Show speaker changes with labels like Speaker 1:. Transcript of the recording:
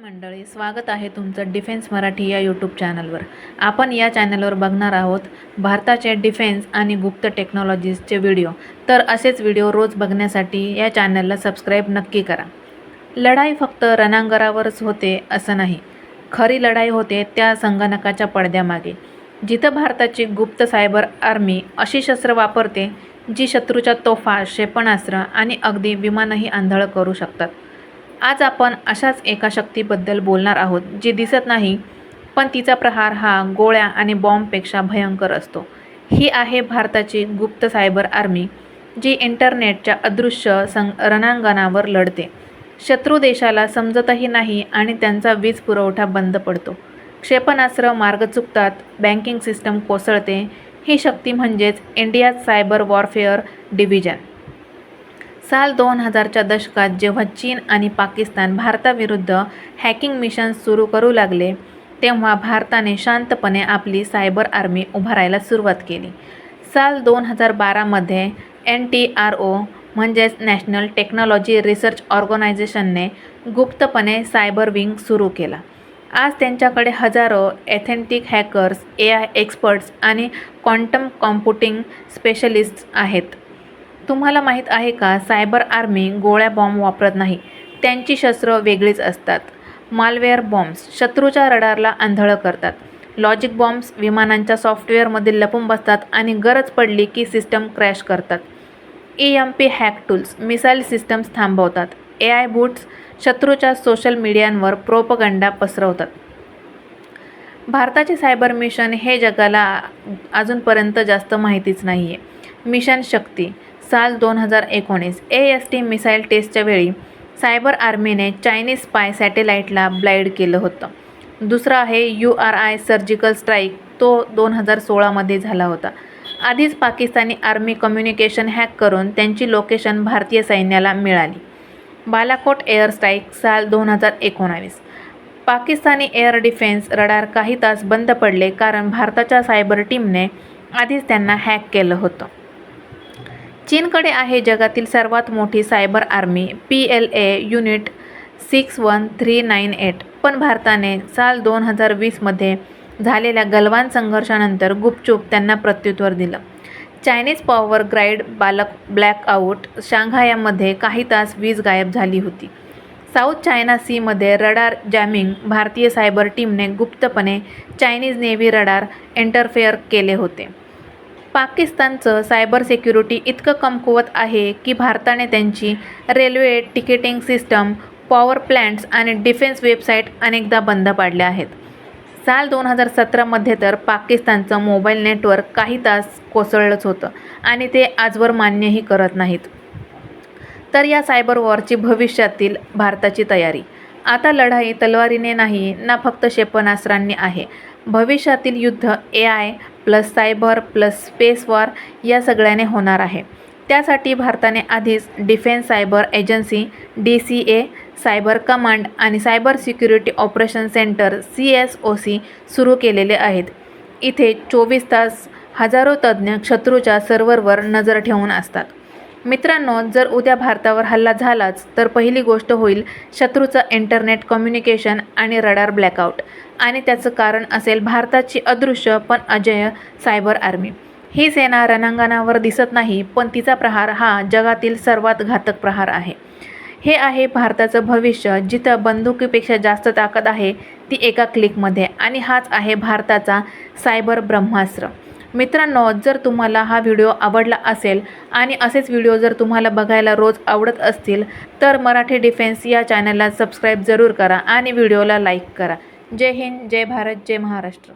Speaker 1: मंडळी स्वागत आहे तुमचं डिफेन्स मराठी या यूट्यूब चॅनलवर आपण या चॅनलवर बघणार आहोत भारताचे डिफेन्स आणि गुप्त टेक्नॉलॉजीजचे व्हिडिओ तर असेच व्हिडिओ रोज बघण्यासाठी या चॅनलला सबस्क्राईब नक्की करा. लढाई फक्त रणांगणावरच होते असं नाही. खरी लढाई होते त्या संगणकाच्या पडद्यामागे. जिथं भारताची गुप्त सायबर आर्मी अशी शस्त्र वापरते जी शत्रूच्या तोफा क्षेपणास्त्र आणि अगदी विमानही आंधळ करू शकतात. आज आपण अशाच एका शक्तीबद्दल बोलणार आहोत जी दिसत नाही पण तिचा प्रहार हा गोळ्या आणि बॉम्बपेक्षा भयंकर असतो. ही आहे भारताची गुप्त सायबर आर्मी जी इंटरनेटच्या अदृश्य सं रणांगणावर लढते. शत्रू देशाला समजतही नाही आणि त्यांचा वीज पुरवठा बंद पडतो. क्षेपणास्त्र मार्ग चुकतात बँकिंग सिस्टम कोसळते. ही शक्ती म्हणजेच इंडिया सायबर वॉरफेअर डिव्हिजन. साल दोन हजारच्या दशकात जेव्हा चीन आणि पाकिस्तान भारताविरुद्ध हॅकिंग मिशन सुरू करू लागले तेव्हा भारताने शांतपणे आपली सायबर आर्मी उभारायला सुरुवात केली. साल दोन हजार बारामध्ये एन टी आर ओ म्हणजेच नॅशनल टेक्नॉलॉजी रिसर्च ऑर्गनायझेशनने गुप्तपणे सायबर विंग सुरू केला. आज त्यांच्याकडे हजारो authentic hackers A I experts आणि क्वांटम कॉम्प्युटिंग स्पेशलिस्ट्स आहेत. तुम्हाला माहीत आहे का सायबर आर्मी गोळ्या बॉम्ब वापरत नाही. त्यांची शस्त्र वेगळीच असतात. मालवेअर बॉम्ब्स शत्रूच्या रडारला आंधळं करतात. लॉजिक बॉम्ब्स विमानांच्या सॉफ्टवेअरमध्ये लपून बसतात आणि गरज पडली की सिस्टम क्रॅश करतात. E M P hack tools missile systems थांबवतात. ए आय बूट्स शत्रूच्या सोशल मीडियांवर प्रोपगंडा पसरवतात. भारताचे सायबर मिशन हे जगाला अजूनपर्यंत जास्त माहितीच नाही आहे मिशन शक्ती साल दोन हजार एकोणीस ए एस टी मिसाईल टेस्टच्या वेळी सायबर आर्मीने चायनीज स्पाय सॅटेलाईटला ब्लाईड केलं होतं. दुसरं आहे U R I surgical strike. तो दोन हजार सोळामध्ये झाला होता. आधीच पाकिस्तानी आर्मी कम्युनिकेशन हॅक करून त्यांची लोकेशन भारतीय सैन्याला मिळाली. बालाकोट एअर स्ट्राईक साल दोन हजार एकोणावीस. पाकिस्तानी एअर डिफेन्स रडार काही तास बंद पडले कारण भारताच्या सायबर टीमने आधीच त्यांना हॅक केलं होतं. चीनकडे आहे जगातील सर्वात मोठी cyber army P L A unit six one three nine eight. पण भारताने साल दोन हजार वीसमध्ये झालेल्या गलवान संघर्षानंतर गुपचूप त्यांना प्रत्युत्तर दिलं. चायनीज पॉवर ग्राईड बालक ब्लॅकआउट शांघायामध्ये काही तास वीज गायब झाली होती. साऊथ चायना सीमध्ये रडार जॅमिंग भारतीय सायबर टीमने गुप्तपणे चायनीज नेव्ही रडार इंटरफेअर केले होते. पाकिस्तानचं सायबर सिक्युरिटी इतकं कमकुवत आहे की भारताने त्यांची railway ticketing system power plants आणि डिफेन्स वेबसाईट अनेकदा बंद पाडल्या आहेत. साल दोन हजार सतरामध्ये तर पाकिस्तानचं मोबाईल नेटवर्क काही तास कोसळलंच होतं आणि ते आजवर मान्यही करत नाहीत. तर या सायबर वॉरची भविष्यातील भारताची तयारी. आता लढाई तलवारीने नाही ना फक्त क्षेपणास्त्रांनी आहे. भविष्यातील युद्ध A I plus cyber plus space war या सगळ्याने होणार आहे. त्यासाठी भारताने आधीच defence cyber agency D C A cyber command आणि cyber security operation centre C S O C सुरू केलेले आहेत. इथे चोवीस तास हजारो तज्ज्ञ शत्रूच्या सर्व्हरवर नजर ठेवून असतात. मित्रांनो जर उद्या भारतावर हल्ला झालाच तर पहिली गोष्ट होईल शत्रूचं इंटरनेट कम्युनिकेशन आणि रडार ब्लॅकआउट. आणि त्याचं कारण असेल भारताची अदृश्य पण अजय सायबर आर्मी. ही सेना रणांगणावर दिसत नाही पण तिचा प्रहार हा जगातील सर्वात घातक प्रहार आहे. हे आहे भारताचं भविष्य जिथं बंदुकीपेक्षा जास्त ताकद आहे ती एका क्लिकमध्ये. आणि हाच आहे भारताचा सायबर ब्रह्मास्त्र. मित्रांनो जर तुम्हाला हा व्हिडिओ आवडला असेल आणि असेच व्हिडिओ जर तुम्हाला बघायला रोज आवडत असतील तर मराठी डिफेन्स या चॅनलला सबस्क्राईब जरूर करा आणि व्हिडिओला लाईक करा. जय हिंद जय भारत जय महाराष्ट्र.